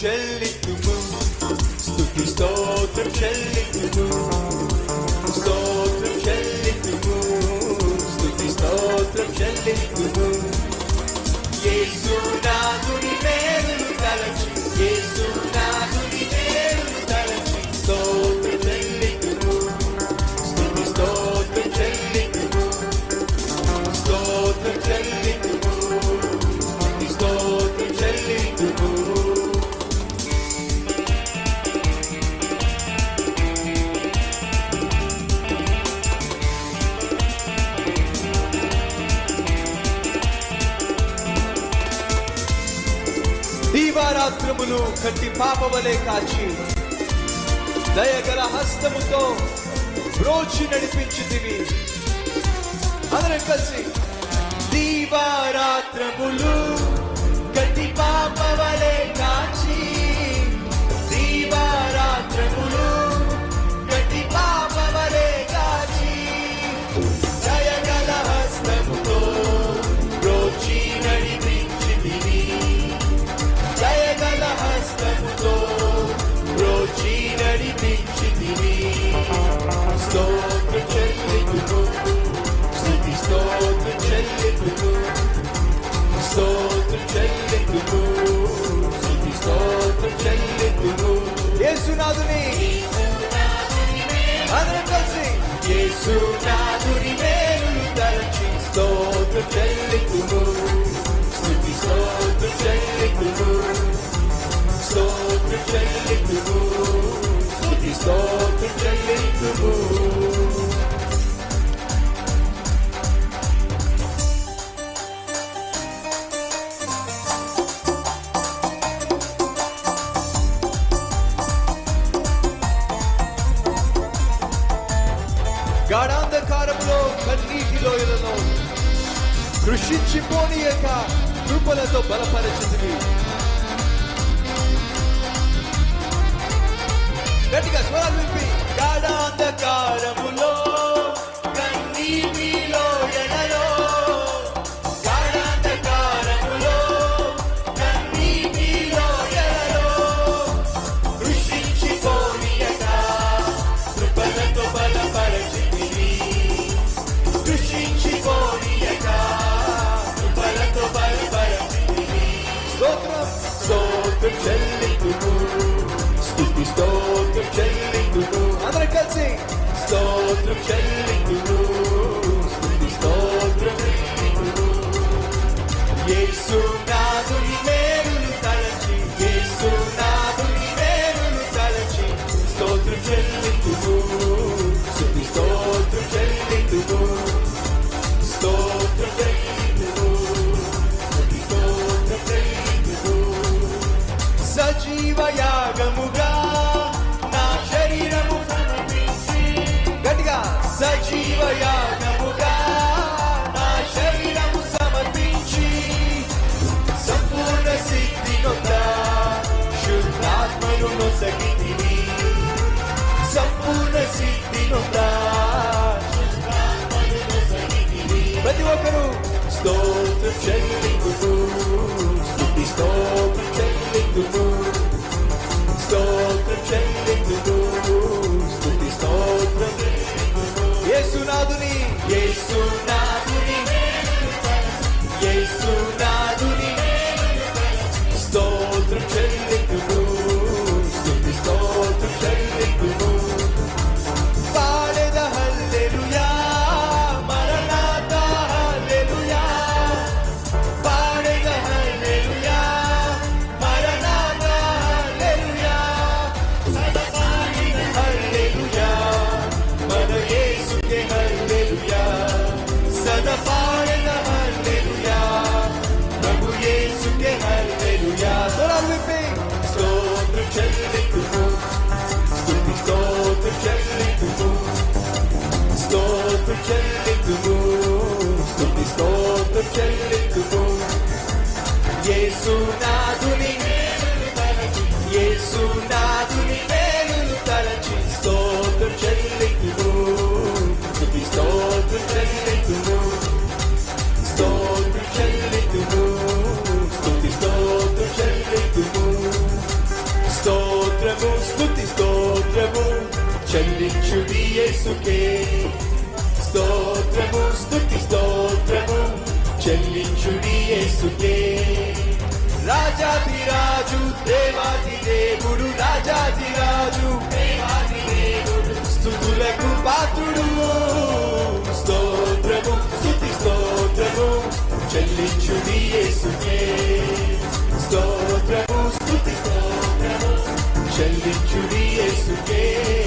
celli tu mu, stupi sto trcelli దివారాత్రములు కట్టి పాపవలే కాచి దయగల హస్తముతో బ్రోచి నడిపించుతివి. అందరం కలిసి దీవారాత్రములు కట్టి పాప యేసునాథుని. అందరం కలిసి. యేసునాథుని మేలు తలచి స్తోత్రం చెల్లితును గాఢాంధకారములో కన్నీటి లోయలలో కృషించిపోనీయక కృపలతో బలపరచుతుంది గట్టిగా స్వరాలు విప్పి చెల్లిందుకు స్థుతి స్తోత్రం చెల్లిందుకు అందరం కలిసి స్తోత్రం చెల్లిందుకు స్థుతి స్తోత్రం యేసు నాదుని నొసగితివి సంపూర్ణ సిద్ధిను ప్రతి ఒక్కరు స్తోత్ర శక్తి చెల్లించుడి యేసుకే. స్తోత్రము స్థుతి స్తోత్రము చెల్లించుడి యేసుకే. రాజాది రాజు దేవాది దేవుడు రాజాది రాజు దేవాది దేవుడు స్తుతులకు పాత్రుడు. స్తోత్రము స్థుతి స్తోత్రము చెల్లించుడి యేసుకే. స్తోత్రము స్థుతి స్తోత్రము చెల్లించుడి యేసుకే.